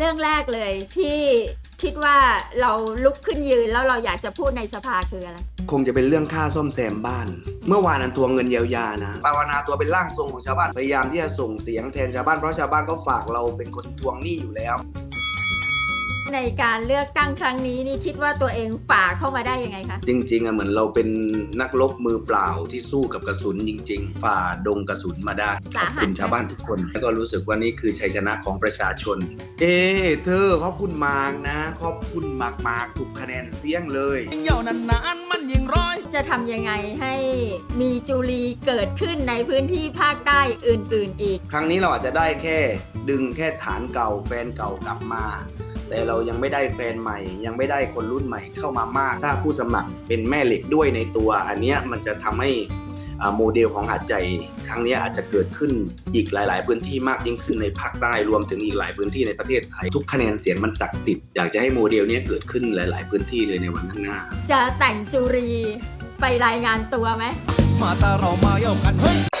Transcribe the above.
เรื่องแรกเลยที่คิดว่าเราลุกขึ้นยืนแล้วเราอยากจะพูดในสภาคืออะไร คงจะเป็นเรื่องค่าซ่อมแซมบ้าน เมื่อวานนั้นทวงเงินเยียวยานะภาวนาตัวเป็นร่างทรงของชาวบ้าน พยายามที่จะส่งเสียงแทนชาวบ้านเพราะชาวบ้านก็ฝากเราเป็นคนทวงหนี้อยู่แล้ว ในการเลือกตั้งครั้งนี้นี่คิดว่าตัวเองฝ่าเข้ามาได้ยังไงคะ จริงๆอะเหมือนเราเป็นนักรบมือเปล่าที่สู้กับกระสุนจริง ๆ ฝ่าดงกระสุนมาได้ขสาอบหัสคุณชาวบ้านทุกคน แล้วก็รู้สึกว่านี่คือชัยชนะของประชาชน เอ้เธอขอบคุณมากนะขอบคุณมากมากๆทุกคะแนนเสียงเลย ยิ่งยาวนานๆมันยิ่งร้อย จะทำยังไงให้มีจุลีเกิดขึ้นในพื้นที่ภาคใต้อื่นๆอีก ครั้งนี้เราอาจจะได้แค่ดึงแค่ฐานเก่าแฟนเก่ากลับมา แต่เรายังไม่ได้แฟนใหม่ ยังไม่ได้คนรุ่นใหม่เข้ามามาก ถ้าผู้สมัครเป็นแม่เหล็กด้วยในตัว อันเนี้ยมันจะทำให้อ่าโมเดลของหาดใจครั้งเนี้ยอาจจะเกิดขึ้นอีกหลาย ๆ พื้นที่มากยิ่งขึ้นในภาคใต้รวมถึงอีกหลายพื้นที่ในประเทศไทยทุกคะแนนเสียงมันศักดิ์สิทธิ์อยากจะให้โมเดลเนี้ยเกิดขึ้นหลาย ๆ พื้นที่เลยในวันข้างหน้า จะแต่งจุรีไปรายงานตัวไหมมาตาเรามาเย่ากันเฮ้ย